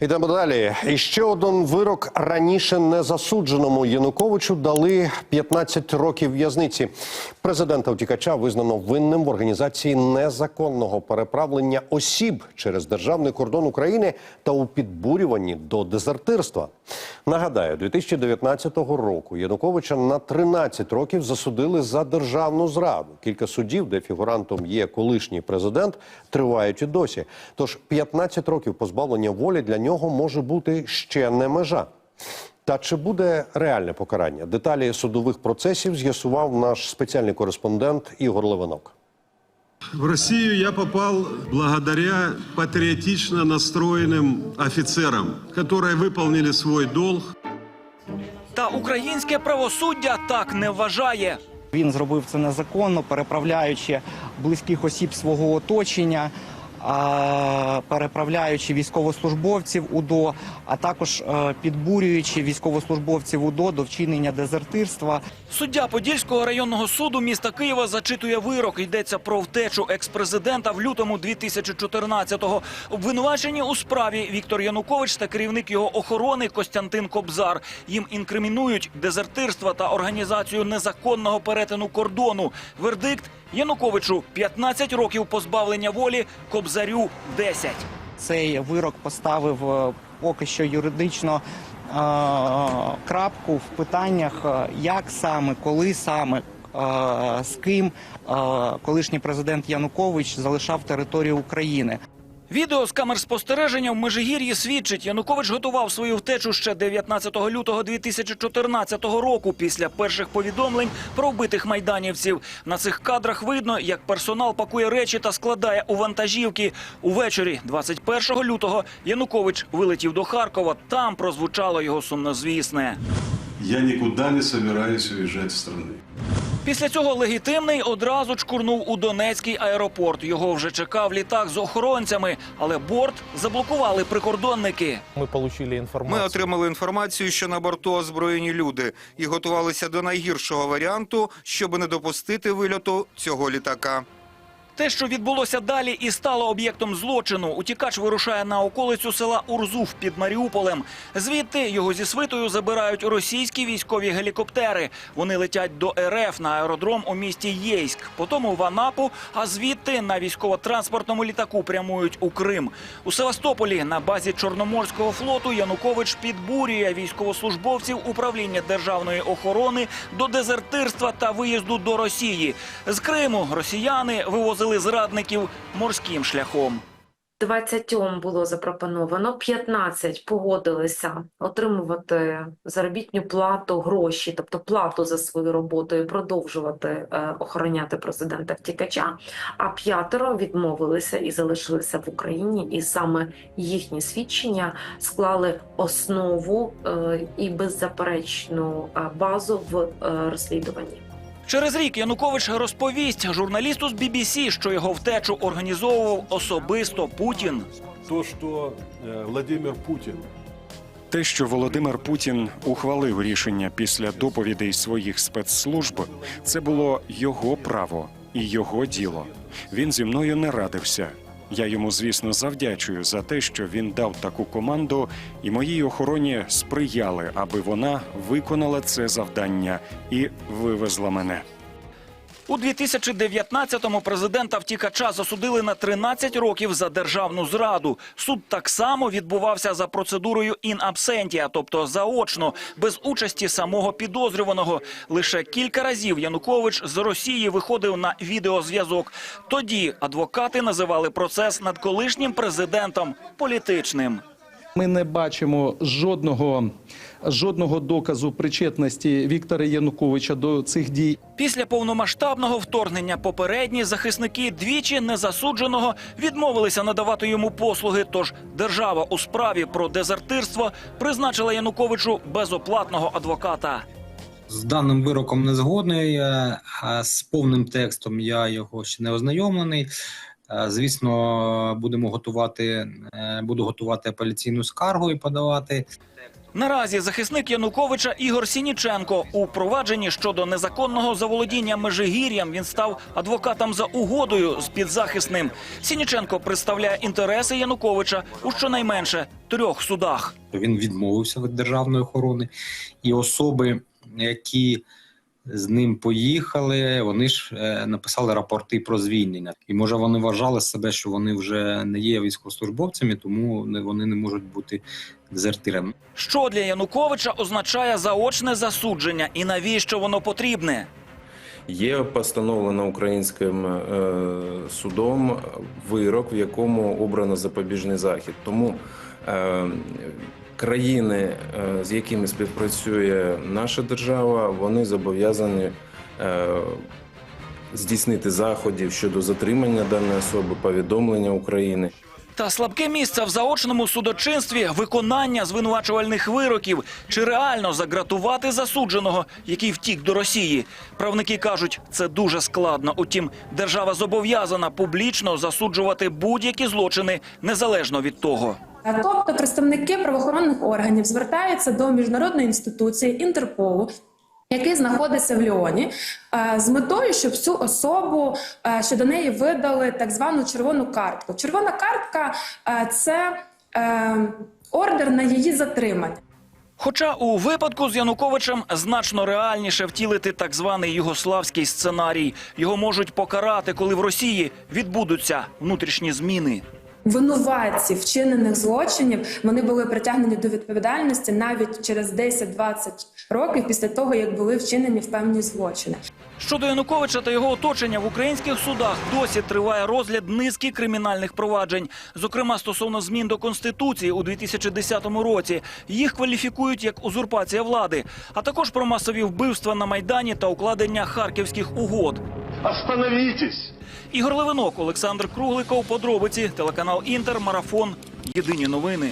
Йдемо далі. І ще один вирок раніше не засудженому Януковичу дали 15 років в'язниці. Президента втікача визнано винним в організації незаконного переправлення осіб через державний кордон України та у підбурюванні до дезертирства. Нагадаю, 2019 року Януковича на 13 років засудили за державну зраду. Кілька судів, де фігурантом є колишній президент, тривають і досі. Тож 15 років позбавлення волі для нього може бути ще не межа. Та чи буде реальне покарання? Деталі судових процесів з'ясував наш спеціальний кореспондент Ігор Левинок. В Россию я попал благодаря патриотично настроенным офицерам, которые выполнили свой долг. Та українське правосуддя так не вважає. Він зробив це незаконно, переправляючи близьких осіб свого оточення, а, переправляючи військовослужбовців УДО, а також е, підбурюючи військовослужбовців УДО до вчинення дезертирства. Суддя Подільського районного суду міста Києва зачитує вирок. Йдеться про втечу експрезидента в лютому 2014-го. Обвинувачені у справі Віктор Янукович та керівник його охорони Костянтин Кобзар. Їм інкримінують дезертирство та організацію незаконного перетину кордону. Вердикт Януковичу 15 років позбавлення волі, Кобзарю 10. Цей вирок поставив е, поки що юридично е, крапку в питаннях, е, як саме, коли саме. З ким колишній президент Янукович залишав територію України. Відео з камер спостереження в Межигір'ї свідчить, Янукович готував свою втечу ще 19 лютого 2014 року після перших повідомлень про вбитих майданівців. На цих кадрах видно, як персонал пакує речі та складає у вантажівки. Увечері, 21 лютого, Янукович вилетів до Харкова. Там прозвучало його сумнозвісне. Я никуда не собираюсь уезжать из страны. Після цього легітимний одразу чкурнув у Донецький аеропорт. Його вже чекав літак з охоронцями, але борт заблокували прикордонники. Ми отримали інформацію. Ми отримали інформацію, що на борту озброєні люди і готувалися до найгіршого варіанту, щоб не допустити вильоту цього літака. Те, що відбулося далі, і стало об'єктом злочину. Утікач вирушає на околицю села Урзув під Маріуполем. Звідти його зі свитою забирають російські військові гелікоптери. Вони летять до РФ на аеродром у місті Єйськ, потім в Анапу, а звідти на військово-транспортному літаку прямують у Крим. У Севастополі на базі Чорноморського флоту Янукович підбурює військовослужбовців управління державної охорони до дезертирства та виїзду до Росії. З Криму росіяни вивозили зрадників морським шляхом. 20 було запропоновано, 15 погодилися отримувати заробітну плату, гроші, тобто плату за свою роботу і продовжувати е, охороняти президента втікача. А п'ятеро відмовилися і залишилися в Україні. І саме їхні свідчення склали основу е, і беззаперечну е, базу в розслідуванні. Через рік Янукович розповість журналісту з BBC, що його втечу організовував особисто Путін. то, що э, Владимир Путін. Те, що Володимир Путін ухвалив рішення після доповідей своїх спецслужб, це було його право і його діло. Він зі мною не радився. Я йому, звісно, завдячую за те, що він дав таку команду, і моїй охороні сприяли, аби вона виконала це завдання і вивезла мене. У 2019-му президента втікача засудили на 13 років за державну зраду. Суд так само відбувався за процедурою in absentia, тобто заочно, без участі самого підозрюваного. Лише кілька разів Янукович з Росії виходив на відеозв'язок. Тоді адвокати називали процес над колишнім президентом політичним. Ми не бачимо жодного, жодного доказу причетності Віктора Януковича до цих дій. Після повномасштабного вторгнення попередні захисники двічі незасудженого відмовилися надавати йому послуги. Тож держава у справі про дезертирство призначила Януковичу безоплатного адвоката. З даним вироком не згодний. е, З повним текстом я його ще не ознайомлений. Е, Звісно, будемо готувати, е, буду готувати апеляційну скаргу і подавати. Наразі захисник Януковича Ігор Сініченко у провадженні щодо незаконного заволодіння Межигір'ям він став адвокатом за угодою з підзахисним. Сініченко представляє інтереси Януковича у щонайменше трьох судах. Він відмовився від державної охорони, і особи, які з ним поїхали, вони ж е, написали рапорти про звільнення. І може вони вважали себе, що вони вже не є військовослужбовцями, тому вони не можуть бути дезертирами. Що для Януковича означає заочне засудження і навіщо воно потрібне? Є постановлено українським е, судом вирок, в якому обрано запобіжний захід. Тому е, країни, е, з якими співпрацює наша держава, вони зобов'язані е, здійснити заходів щодо затримання даної особи, повідомлення України. Та слабке місце в заочному судочинстві виконання звинувачувальних вироків чи реально загратувати засудженого, який втік до Росії. Правники кажуть, це дуже складно. Утім, держава зобов'язана публічно засуджувати будь-які злочини незалежно від того. Тобто представники правоохоронних органів звертаються до міжнародної інституції Інтерполу. Який знаходиться в Ліоні е, з метою, щоб цю особу е, що до неї видали так звану червону картку. Червона картка е, це ордер на її затримання. Хоча у випадку з Януковичем значно реальніше втілити так званий югославський сценарій. Його можуть покарати, коли в Росії відбудуться внутрішні зміни. Винуватці вчинених злочинів вони були притягнені до відповідальності навіть через 10-20 років після того, як були вчинені певні злочини. Щодо Януковича та його оточення в українських судах досі триває розгляд низки кримінальних проваджень, зокрема стосовно змін до конституції у 2010 році. Їх кваліфікують як узурпація влади, а також про масові вбивства на майдані та укладення харківських угод. Остановитесь! Ігор Левинок, Олександр Кругликов, подробиці, телеканал Інтер, марафон. Єдині новини.